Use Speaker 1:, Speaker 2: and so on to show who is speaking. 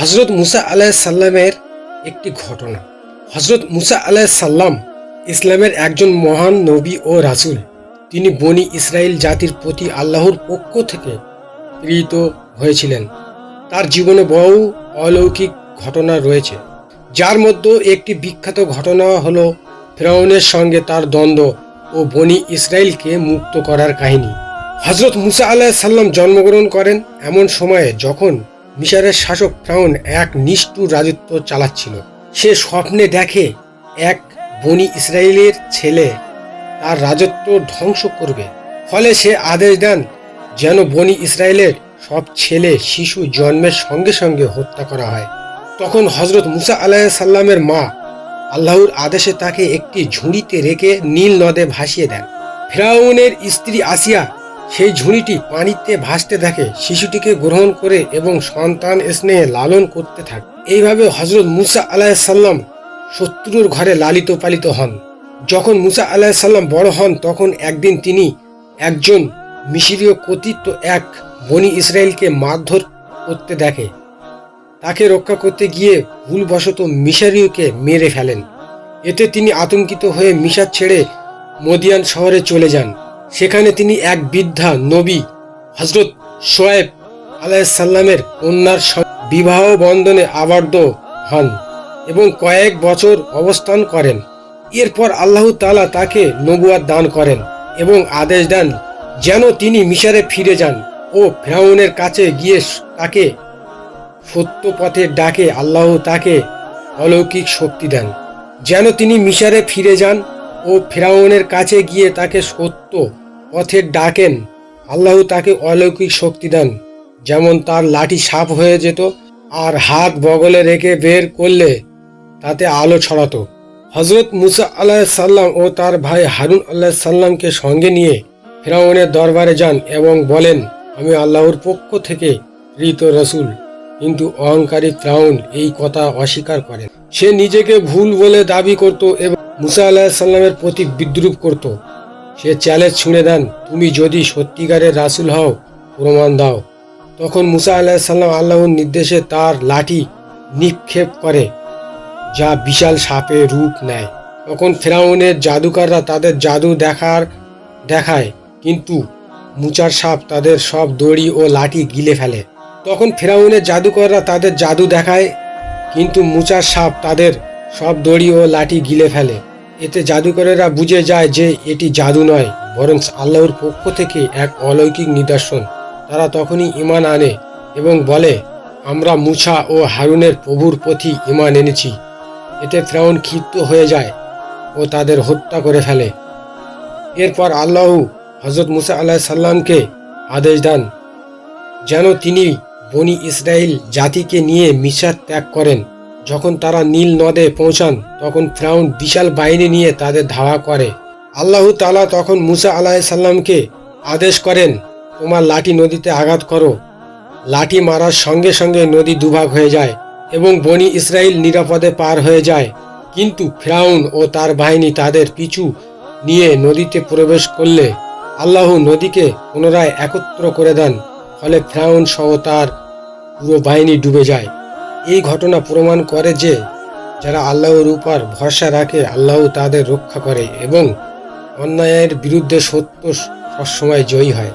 Speaker 1: হজরত মুসা আলাহ সাল্লামের একটি ঘটনা। হজরত মুসা আলাহ সাল্লাম ইসলামের একজন মহান নবী ও রাসূল। তিনি বনি ইসরায়েল জাতির প্রতি আল্লাহর পক্ষ থেকে প্রেরিত হয়েছিলেন। তার জীবনে বহু অলৌকিক ঘটনা রয়েছে। যার মধ্যে একটি বিখ্যাত ঘটনা হল ফেরাউনের সঙ্গে তার দ্বন্দ্ব ও বনি ইসরায়েলকে মুক্ত করার কাহিনী। হজরত মুসা আলাহ সাল্লাম জন্মগ্রহণ করেন এমন সময়ে যখন মিশরের শাসক ফ্রাউন এক নিষ্ঠুর রাজত্ব চালাচ্ছিল। সে স্বপ্নে দেখে এক বনি ইসরায়েলের ছেলে তার রাজত্ব ধ্বংস করবে। ফলে সে আদেশ দেন যেন বনি ইসরায়েলের সব ছেলে, শিশু জন্মের সঙ্গে সঙ্গে হত্যা করা হয়। তখন হজরত মুসা আলাহ সাল্লামের মা আল্লাহর আদেশে তাকে একটি ঝুড়িতে রেখে নীল নদে ভাসিয়ে দেন। ফেরাউনের স্ত্রী আসিয়া সেই ঝুড়িটি পানিতে ভাসতে থাকে শিশুটিকে গ্রহণ করে এবং সন্তান স্নেহে লালন করতে থাকে। এইভাবে হজরত মুসা আলাহ সাল্লাম শত্রুর ঘরে লালিত পালিত হন। যখন মুসা আলাহ সাল্লাম বড় হন, তখন একদিন তিনি একজন মিশরীয় কর্তৃত্ব এক বনি ইসরায়েলকে মারধর করতে দেখে। তাকে রক্ষা করতে গিয়ে ভুলবশত মিশরীয়কে মেরে ফেলেন। এতে তিনি আতঙ্কিত হয়ে মিশার ছেড়ে মদিয়ান শহরে চলে যান। সেখানে তিনি এক বৃদ্ধা নবী হজরত সোয়েব আলাইসাল্লামের কন্যার বিবাহ বন্ধনে আবদ্ধ হন এবং কয়েক বছর অবস্থান করেন। এরপর আল্লাহ তালা তাকে নবুয়াদ দান করেন এবং আদেশ দেন যেন তিনি মিশরে ফিরে যান ও ফেরাউনের কাছে গিয়ে তাকে সত্য পথের ডাকে আল্লাহ তাকে অলৌকিক শক্তি দেন, যেন তিনি মিশরে ফিরে যান ও ফেরাউনের কাছে গিয়ে তাকে সত্য পথের ডাকেন। আল্লাহ তাকে অলৌকিক শক্তি দেন, যেমন তার লাঠি সাপ হয়ে যেত আর হাত বগলে রেখে বের করলে তাতে আলো ছড়াতো। হজরত মুসা আল্লাহ সাল্লাম ও তার ভাই হারুন আল্লাহ সাল্লামকে সঙ্গে নিয়ে ফেরাউনের দরবারে যান এবং বলেন, আমি আল্লাহর পক্ষ থেকে ঋত রসুল। কিন্তু অহংকারী ফ্রাউন এই কথা অস্বীকার করেন। সে নিজেকে ভুল বলে দাবি করত এবং মুসা আল্লাহ সাল্লামের প্রতি বিদ্রুপ করত। সে চ্যালেঞ্জ ছুঁড়ে দেন। তুমি যদি সত্যিকারের রাসুল হও, প্রমাণ দাও। তখন মুসা আল্লাহ সাল্লাম আল্লাহর নির্দেশে তার লাঠি নিক্ষেপ করে, যা বিশাল সাপে রূপ নেয়। তখন ফেরাউনের জাদুকাররা তাদের জাদু দেখার, দেখায়, কিন্তু মুচার সাপ তাদের সব দড়ি ও লাঠি গিলে ফেলে। তখন ফেরাউনের জাদুকররা তাদের জাদু দেখায়, কিন্তু মুচার সাপ তাদের সব দড়ি ও লাঠি গিলে ফেলে। এতে জাদুকরেরা বুঝে যায় যে এটি জাদু নয়, বরং আল্লাহর পক্ষ থেকে এক অলৌকিক নিদর্শন। তারা তখনই ইমান আনে এবং বলে, আমরা মুছা ও হারুনের প্রভুর প্রতি ইমান এনেছি। এতে ফ্রাউন ক্ষিপ্ত হয়ে যায় ও তাদের হত্যা করে ফেলে। এরপর আল্লাহ হজরত মুসা আল্লাহ সাল্লামকে আদেশ দেন, যেন তিনি বনি ইসরায়েল জাতিকে নিয়ে মিশার ত্যাগ করেন। যখন তারা নীল নদে পৌঁছান, তখন ফ্রাউন বিশাল বাহিনী নিয়ে তাদের ধাওয়া করে। আল্লাহ তালা তখন মুসা আলাহ সাল্লামকে আদেশ করেন, তোমার লাঠি নদীতে আঘাত করো। লাঠি মারার সঙ্গে সঙ্গে নদী দুভাগ হয়ে যায় এবং বনি ইসরায়েল নিরাপদে পার হয়ে যায়। কিন্তু ফ্রাউন ও তার বাহিনী তাদের পিছু নিয়ে নদীতে প্রবেশ করলে আল্লাহ নদীকে পুনরায় একত্র করে দেন, ফলে ফ্রাউন সহ তার পুরো বাহিনী ডুবে যায়। এই ঘটনা প্রমাণ করে যে যারা আল্লাহর উপর ভরসা রাখে, আল্লাহ তাদের রক্ষা করে এবং অন্যায়ের বিরুদ্ধে সত্য সবসময় জয়ী হয়।